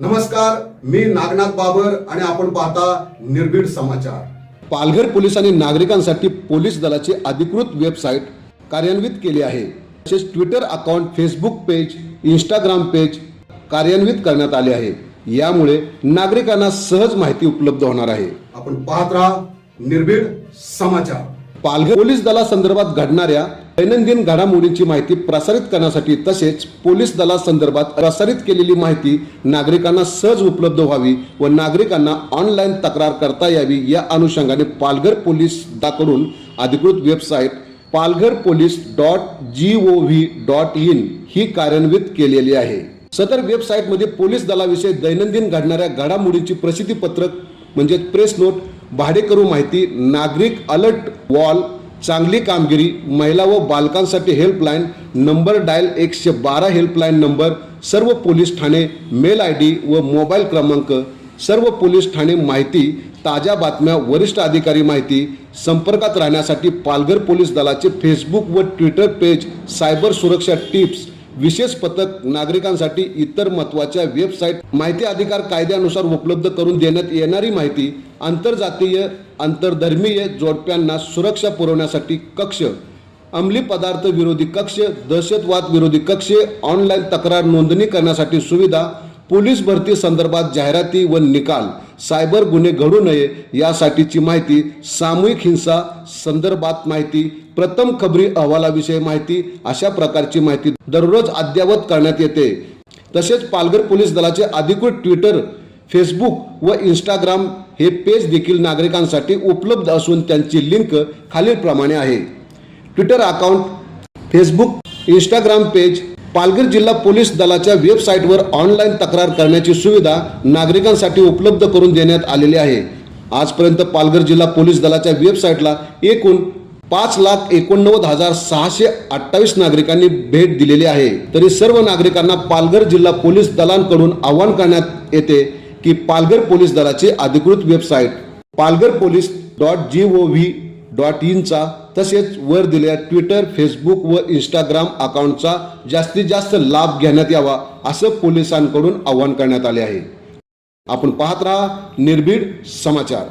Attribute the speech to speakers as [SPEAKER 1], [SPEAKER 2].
[SPEAKER 1] नमस्कार मी नागनाथ बाबर आणि आपण पाहता निर्भीड समाचार. पालघर पोलिसांनी नागरिकांसाठी पोलीस दलाची अधिकृत वेबसाईट कार्यान्वित केली आहे. तसेच Twitter account Facebook page Instagram page कार्यान्वित करण्यात आले आहे. यामुळे नागरिकांना सहज माहिती उपलब्ध होणार आहे. आपण पाहत राहा निर्भीड समाचार. पालघर पोलीस दलासंदर्भात घडणाऱ्या दैनंदिन घडामोडींची माहिती प्रसारित करण्यासाठी तसेच पोलीस दलासंदर्भात प्रसारित केलेली माहिती नागरिकांना सहज उपलब्ध व्हावी व नागरिकांना ऑनलाईन तक्रार करता यावी या अनुषंगाने पालघर पोलीस दाकडून अधिकृत website Palghar police dot G O V dot in ही कार्यान्वित केलेली आहे. सदर वेबसाईटमध्ये पोलीस दलाविषयी दैनंदिन घडणाऱ्या घडामोडींची प्रसिद्धी पत्रक म्हणजे प्रेस नोट भाडेकरू माहिती नागरिक अलर्ट वॉल चांगली कामगिरी महिला व बालकांसाठी हेल्पलाईन नंबर डायल एकशे बारा हेल्पलाईन नंबर सर्व पोलीस ठाणे मेल आय डी व मोबाईल क्रमांक सर्व पोलीस ठाणे माहिती ताज्या बातम्या वरिष्ठ अधिकारी माहिती संपर्कात राहण्यासाठी पालघर पोलीस दलाचे फेसबुक व ट्विटर पेज सायबर सुरक्षा टिप्स विशेष पथक नागरिकांसाठी इतर महत्त्वाच्या वेबसाईट माहिती अधिकार कायद्यानुसार उपलब्ध करून देण्यात येणारी माहिती आंतरजातीय आंतरधर्मीय जोडप्यांना सुरक्षा पुरवण्यासाठी कक्ष अंमली पदार्थ विरोधी कक्ष दहशतवाद विरोधी कक्ष ऑनलाईन तक्रार नोंदणी करण्यासाठी सुविधा पोलीस भरती संदर्भात जाहिराती व निकाल सायबर गुन्हे घडू नये यासाठीची माहिती सामूहिक हिंसा संदर्भात माहिती प्रथम खबरी अहवालाविषयी माहिती अशा प्रकारची माहिती दररोज अद्ययावत करण्यात येते. तसेच पालघर पोलीस दलाचे अधिकृत ट्विटर फेसबुक व इंस्टाग्राम हे पेज देखील नागरिकांसाठी उपलब्ध असून त्यांची लिंक खालीलप्रमाणे आहे. Twitter account Facebook Instagram page Palghar जिल्हा पोलीस दलाच्या वेबसाईटवर ऑनलाईन तक्रार करण्याची सुविधा नागरिकांसाठी उपलब्ध करून देण्यात आलेली आहे. आजपर्यंत पालघर जिल्हा पोलीस दलाच्या वेबसाईटला एकूण पाच लाख एकोणनव्वद हजार सहाशे अठ्ठावीस नागरिकांनी भेट दिलेली आहे. तरी सर्व नागरिकांना पालघर जिल्हा पोलीस दलांकडून आवाहन करण्यात येते की पालघर पोलीस दलाची अधिकृत website Palghar police dot G O V dot इनचा तसेच वर दिलेल्या ट्विटर फेसबुक व इंस्टाग्राम अकाउंटचा जास्तीत जास्त लाभ घेण्यात यावा असं पोलिसांकडून आवाहन करण्यात आले आहे. आपण पाहत राहा निर्भीड समाचार.